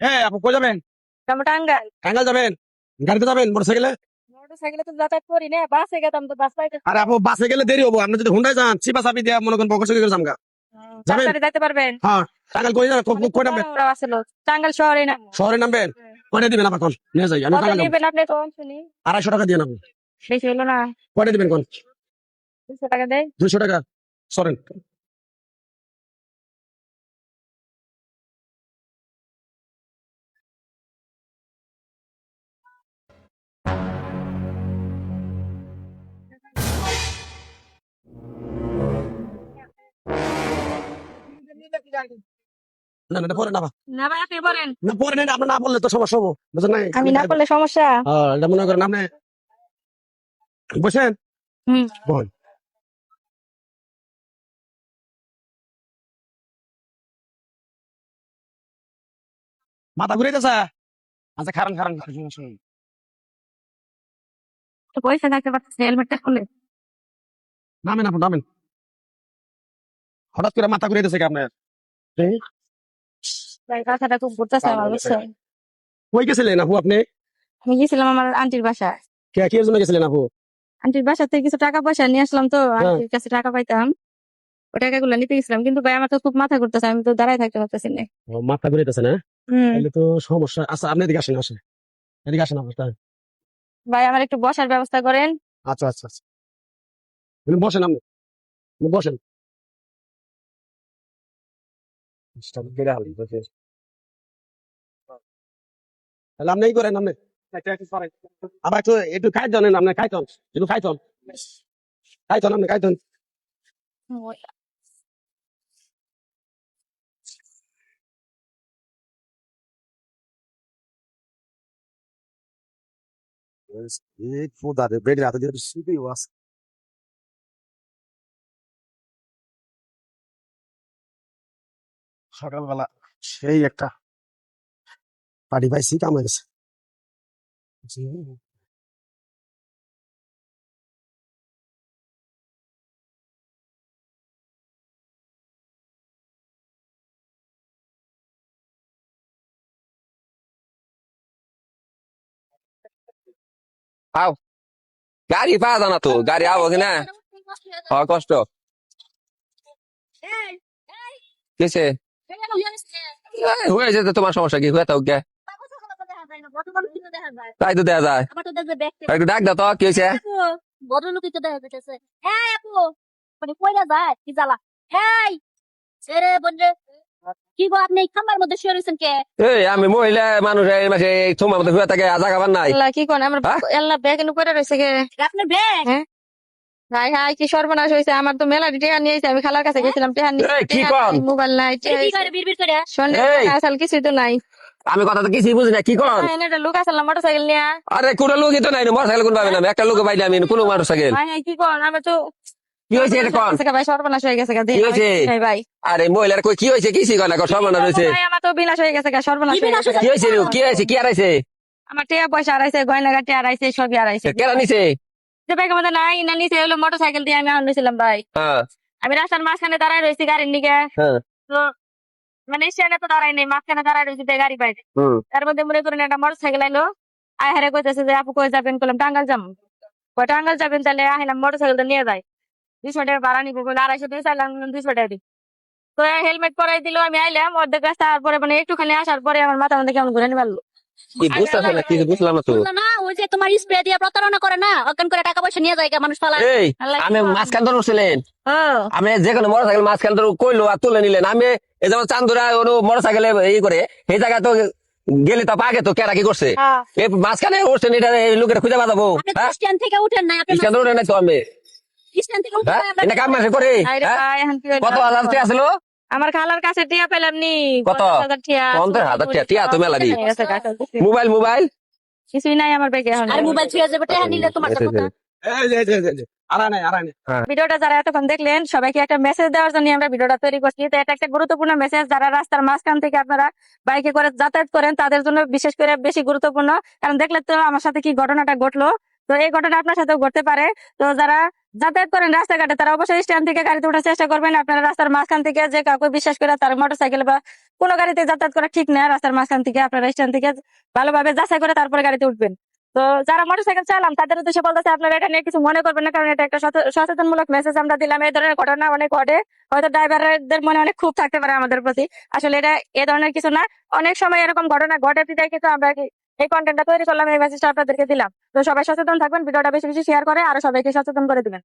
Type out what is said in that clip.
হ্যাঁ আপু কই যাবেন? আমরা টাঙ্গাইল। টাঙ্গাল যাবেন? গাড়িতে যাবেন? মোটরসাইকেলে? মোটরসাইকেলে তো যাতায়াত করি না বাসে গেতাম তো বাস পাইতে। আরে আপু বাসে গেলে দেরি হব। আপনি যদি হুন্ডায় যান চিপা চাপি দিয়া মনে করেন করে যাবেন? যাইতে পারবেন। হ্যাঁ টাঙ্গাল কই যাবেন? কই- কই নামবেন? টাঙ্গাইল শহরে না শহরে নামবেন? কয়টা দিবেন আবার কোন? নিয়ে যাই আমি টাঙ্গাল আপনি কম শুনি? আড়াইশো টাকা দিয়ে নেব বেশি হলো না। কয়টা দিবেন কোন? দুশো টাকা দেয় দুইশো টাকা? সরেন। না না এটা পরে না। না ভাই আপনি বলেন না পরে নেন আপনি না বললে তো সমস্যা হব বুঝলেন নাই? আমি না করলে সমস্যা? হ্যাঁ এটা মনে করেন আপনি বসেন। হুম। বল। মাথা ঘুরাইতেছে আচ্ছা খারান খারান তো পয়সা থাকতে পারতেছে হেলমেটটা খুলে। নামেন আপনি নামেন। হঠাৎ করে মাথা ঘুরাইতেছে কি আপনার? কথাটা খুব ঘুরতেছে আমার বুঝছেন কই গেছিলেন আপু আপনি আমি গেছিলাম আমার আন্টির বাসায় কে কি জন্য গেছিলেন আপু আন্টির বাসা থেকে কিছু টাকা পয়সা নিয়ে আসলাম তো। আন্টির কাছে টাকা পাইতাম ওই টাকাগুলো নিতে গেছিলাম কিন্তু ভাই আমার তো খুব মাথা ঘুরতেছে আমি তো দাঁড়ায় থাকতে পারতেছি না মাথা ঘুরাইতেছে না তাহলে তো সমস্যা আচ্ছা আপনি এদিকে আসেন আসেন এদিকে আসেন আপনার ভাই আমার একটু বসার ব্যবস্থা করেন আচ্ছা আচ্ছা আচ্ছা আপনি বসেন আপনি আপনি বসেন তাহলে আপনি করেন আপনি। আবার একটু একটু খাইতন আপনি খাইতন একটু খাইতন খাইতন আপনি খাইতন বেড়ে রাতে দিয়ে শুধুই ওয়াস সকালবেলা সেই একটা পার্টি পাইছি কাম গেছে। গাড়ি পাওয়া যায় না তো গাড়ি আবো কিনা? কষ্ট। কিসে এই, হয়ে যেতে তোমার সমস্যা কি? হয়ে থাক তাই তো দেয়া যায়। একটু ডাক দাও তো কি হয়েছে? ভদ্রলোকই তো দেখা যাইতেছে। হ্যাঁ আপু। মানে কইরা যায় কি জ্বালা। হ্যাঁ রে বন্ধু। কি গো আপনি খাম্বার মধ্যে শুয়ে রয়েছেন কে? এই আমি মহিলা মানুষ এই মাসে তোমার মধ্যে হয়ে থাকে আজা খাবার নাই। কি কোন আমার হ্যাঁ? আল্লাহ ব্যাগ এনে পড়ে রয়েছে গে। আপনার ব্যাগ? হাই হাই কি সর্বনাশ হয়েছে আমার তো মেলা টিয়া নিয়ে এসে আমি খালার কাছে গেছিলাম কি কন? মোবাইল নাই করে করে। আসল কিছুই তো নাই। আমি কথা তো কিছুই বুঝি না কি কর হ্যাঁ, একটা লোক আসলাম মোটর সাইকেল নিয়ে? আরে কোনো লোকই তো নাই মোটর সাইকেল কোন পাবে না একটা লোক পাইলে আমি কোনো মোটর সাইকেল ভাই হাই কি কোন? আমি তো কি হয়েছে এটা কন? গেছে ভাই সর্বনাশ হয়ে গেছে কি হয়েছে? ভাই ভাই। আরে মহিলার কই কি হয়েছে কয় না সর্বনাশ হয়েছে আমার তো বিনাশ হয়ে গেছে সর্বনাশ কি হয়ে বিনাশ গেছে কি হয়েছে রে? কি হয়েছে কি হারাইছে? আমার টিয়া পয়সা হারাইছে সবই হারাইছে। কেন নিছে? যে ব্যাগের নাই না নিচে হলো মোটর সাইকেল দিয়ে আমি আনিছিলাম ভাই। হ্যাঁ। আমি রাস্তার মাঝখানে দাঁড়ায় রয়েছি গাড়ির নিকে। হ্যাঁ। তো মানে স্ট্যান্ডে তো দাঁড়াই নেই মাঝখানে দাঁড়ায় রয়েছি গাড়ি হুম। তার মধ্যে মনে করেন একটা মোটর সাইকেল আইলো আয় হারে কইতেছে যে আপু কই যাবেন? বললাম টাঙ্গাল যাম। কয় টাঙ্গাল যাবেন তাহলে আহিলাম মোটর সাইকেলটা নিয়ে যাই। দুইশো টাকা ভাড়া নিবো। বলে আড়াইশো দিয়ে চাইলাম দুইশো টাকা দিই তো হেলমেট পরাই দিল আমি আইলাম অর্ধেক রাস্তা তারপরে মানে একটুখানি আসার পরে আমার মাথা মধ্যে কেমন ঘুরে নিবাল কি বুঝতেছ না কি বুঝলাম না যে তোমার স্প্রে দিয়ে প্রতারণা করে না অজ্ঞান করে টাকা পয়সা নিয়ে যায় মানুষ পালা এই আমি মাঝখান ধরে উঠছিলেন আমি যে কোনো মাঝখান ধরে কইলো আর তুলে নিলেন আমি এই যেমন চান্দুরা ই করে সেই জায়গায় তো গেলে তো পাগে তো কেরা কি করছে হ্যাঁ এই মাঝখানে উঠছেন এটা লোকের খুঁজে হ্যাঁ স্ট্যান্ড থেকে উঠেন না স্ট্যান্ড নাই তো আমি উঠেন হ্যাঁ না, এটা কাম মাসে করে আইরে হ্যাঁ? ভাই এখন কি হইল? কত হাজার টাকা আমার খালার কাছে টিয়া পেলাম নি কত? হাজার টিয়া পঞ্চাশ হাজার টিয়া, টিয়া তো মেলা দি। হয়ে গেছে কাকা। মোবাইল মোবাইল কিছুই নাই আমার ব্যাগে এখন। আর মোবাইল ছুঁয়ে যাবে টাকা নিলে তোমার কথা। এই যে, এই যে, এই নাই আড়াই নাই। ভিডিওটা যারা এতক্ষণ দেখলেন সবাইকে একটা মেসেজ দেওয়ার জন্য আমরা ভিডিওটা তৈরি করছি। তো এটা একটা গুরুত্বপূর্ণ মেসেজ যারা রাস্তার মাঝখান থেকে আপনারা বাইকে করে যাতায়াত করেন তাদের জন্য বিশেষ করে বেশি গুরুত্বপূর্ণ। কারণ দেখলে তো আমার সাথে কি ঘটনাটা ঘটলো? তো এই ঘটনা আপনার সাথেও ঘটতে পারে। তো যারা যাতায়াত করেন রাস্তাঘাটে তারা অবশ্যই স্ট্যান্ড থেকে গাড়িতে ওঠার চেষ্টা করবেন। আপনারা রাস্তার মাঝখান থেকে যে কাউকে বিশ্বাস করে তার মোটর সাইকেল বা কোনো গাড়িতে যাতায়াত করা ঠিক না, রাস্তার মাঝখান থেকে, আপনারা স্ট্যান্ড থেকে, ভালোভাবে যাচাই করে তারপরে গাড়িতে উঠবেন। তো যারা মোটরসাইকেল চালাম তাদের উদ্দেশ্যে বলতেছে, আপনারা এটা নিয়ে কিছু মনে করবেন না, কারণ এটা একটা সচেতনমূলক মেসেজ আমরা দিলাম। এই ধরনের ঘটনা অনেক ঘটে। হয়তো ড্রাইভারদের মনে অনেক খুব থাকতে পারে আমাদের প্রতি। আসলে এটা এ ধরনের কিছু না। অনেক সময় এরকম ঘটনা ঘটে বিদায় কিন্তু আমরা এই কন্টেন্টটা তৈরি করলাম, এই মেসেজটা আপনাদেরকে দিলাম। তো সবাই সচেতন থাকবেন, ভিডিওটা বেশি বেশি শেয়ার করে, আরও সবাইকে সচেতন করে দিবেন।